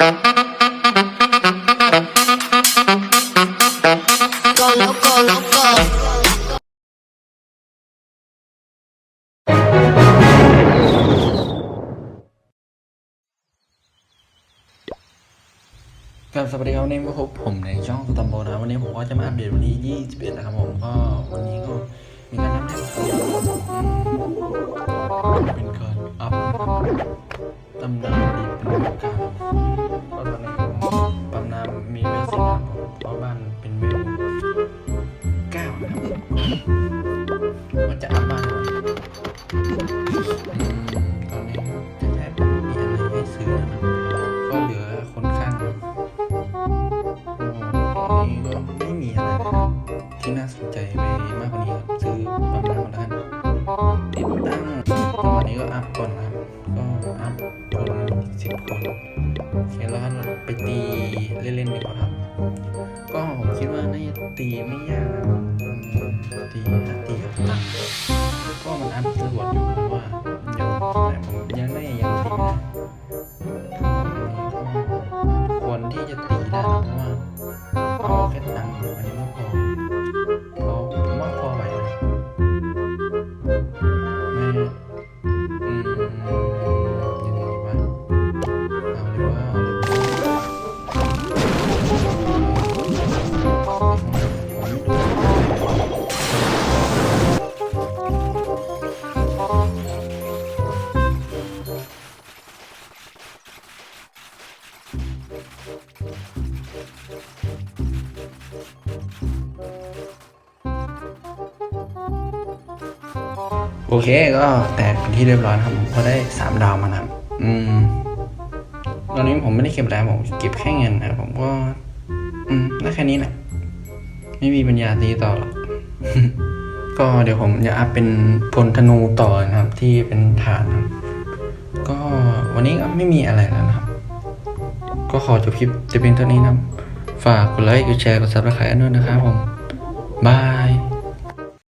Go loco, loco. ครับสวัสดีครับวันนี้พบผมในช่องตัมโบนะวันนี้ผมก็จะมาอัปเดตวันที่21นะครับผมก็วันนี้ก็มีการอัปเดตอืมเป็นการอัพตำนานดีเป็นกาก็ ก็ไม่มีอะไรนะครับที่น่าสนใจไปมากกว่านี้ครับซื้อปั๊มน้ำมาแล้วกันติดตั้งตอนนี้ก็อัพก่อนนะครับก็อัพคนสิบคนโอเคแล้วก็ไปตีเล่นๆดีกว่าครับ ก็ผมคิดว่าน่าจะตีไม่ยากนะตีถ้าตีกับตังก็มันอัพสะดวกอยู่เพราะว่าเดี๋ยวแต่ผมยังไม่ยังตีนะควรที่จะตีได้ โอเคก็แตกเป็นที่เรียบร้อยนะครับผมก็ได้สามดาวมานะอืมตอนนี้ผมไม่ได้เก็บแล้วผมเก็บแค่เงินนะผมก็ อืมได้แค่นี้แหละไม่มีปัญญาตีต่อหรอกก็เดี๋ยวผมจะอัพเป็นพลธนูต่อนะครับ ที่เป็นฐานนะก็วันนี้ก็ไม่มีอะไรแล้วนะครับ ก็ขอจบคลิปจะเพียงเท่านี้นะฝากกดไลค์กดแชร์กดซับสไครต์ด้วยนะครับผมบาย